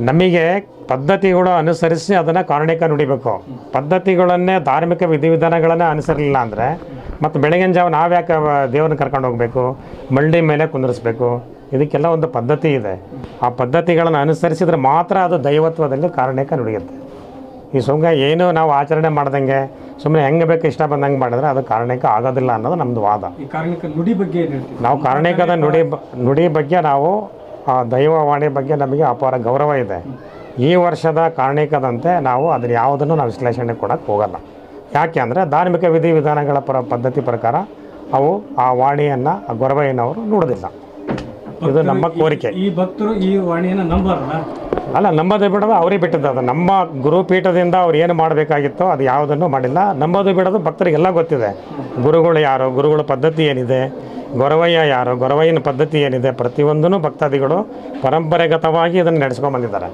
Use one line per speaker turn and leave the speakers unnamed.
ನಮಗೆ ಪದ್ಧತಿಗಳು ಅನುಸರಿಸಿ ಅದನ್ನು ಕಾರಣಿಕ ನುಡಿಬೇಕು. ಪದ್ಧತಿಗಳನ್ನೇ ಧಾರ್ಮಿಕ ವಿಧಿವಿಧಾನಗಳನ್ನೇ ಅನುಸರಿಲಿಲ್ಲ ಅಂದರೆ ಮತ್ತು ಬೆಳಗಿನ ಜಾವ ನಾವು ಯಾಕೆ ದೇವ್ರನ್ನ ಕರ್ಕೊಂಡು ಹೋಗಬೇಕು? ಮಳ್ಳಿ ಮೇಲೆ ಕುಂದಿರಿಸ್ಬೇಕು. ಇದಕ್ಕೆಲ್ಲ ಒಂದು ಪದ್ಧತಿ ಇದೆ. ಆ ಪದ್ಧತಿಗಳನ್ನು ಅನುಸರಿಸಿದ್ರೆ ಮಾತ್ರ ಅದು ದೈವತ್ವದಲ್ಲಿ ಕಾರಣಿಕ ನುಡಿಯುತ್ತೆ. ಈ ಸುಮ್ನೆ ಏನು ನಾವು ಆಚರಣೆ ಮಾಡ್ದಂಗೆ ಸುಮ್ಮನೆ ಹೆಂಗೆ ಬೇಕು ಇಷ್ಟ ಬಂದಂಗೆ ಮಾಡಿದ್ರೆ ಅದು ಕಾರಣಿಕ ಆಗೋದಿಲ್ಲ ಅನ್ನೋದು ನಮ್ಮದು ವಾದ.
ನುಡಿ ಬಗ್ಗೆ
ನಾವು ಕಾರಣಿಕದ ನುಡಿ ಬ- ನುಡಿ ಬಗ್ಗೆ ನಾವು ಆ ದೈವವಾಣಿ ಬಗ್ಗೆ ನಮಗೆ ಅಪಾರ ಗೌರವ ಇದೆ. ಈ ವರ್ಷದ ಕಾರಣಿಕದಂತೆ ನಾವು ಅದ್ರ ಯಾವುದನ್ನು ನಾವು ವಿಶ್ಲೇಷಣೆ ಕೊಡೋಕ್ಕೆ ಹೋಗಲ್ಲ. ಯಾಕೆ ಅಂದರೆ ಧಾರ್ಮಿಕ ವಿಧಿವಿಧಾನಗಳ ಪರ ಪದ್ಧತಿ ಪ್ರಕಾರ ಅವು ಆ ವಾಣಿಯನ್ನು ಆ ಗೊರವಯ್ಯನವರು ನೋಡೋದಿಲ್ಲ. ಇದು ನಮ್ಮ ಕೋರಿಕೆ.
ಈ ಭಕ್ತರು ಈ ವಾಣಿಯನ್ನು
ಅಲ್ಲ ನಂಬೋದು ಬಿಡೋದು ಅವರೇ ಬಿಟ್ಟದ್ದು. ಅದು ನಮ್ಮ ಗುರುಪೀಠದಿಂದ ಅವ್ರು ಏನು ಮಾಡಬೇಕಾಗಿತ್ತೋ ಅದು ಯಾವುದನ್ನು ಮಾಡಿಲ್ಲ. ನಂಬೋದು ಬಿಡೋದು ಭಕ್ತರಿಗೆಲ್ಲ ಗೊತ್ತಿದೆ. ಗುರುಗಳು ಯಾರು? ಗುರುಗಳ ಪದ್ಧತಿ ಏನಿದೆ? ಗೊರವಯ್ಯ ಯಾರು? ಗೊರವಯ್ಯನ ಪದ್ಧತಿ ಏನಿದೆ? ಪ್ರತಿಯೊಂದೂ ಭಕ್ತಾದಿಗಳು ಪರಂಪರೆಗತವಾಗಿ ಇದನ್ನು ನಡೆಸ್ಕೊಂಡು ಬಂದಿದ್ದಾರೆ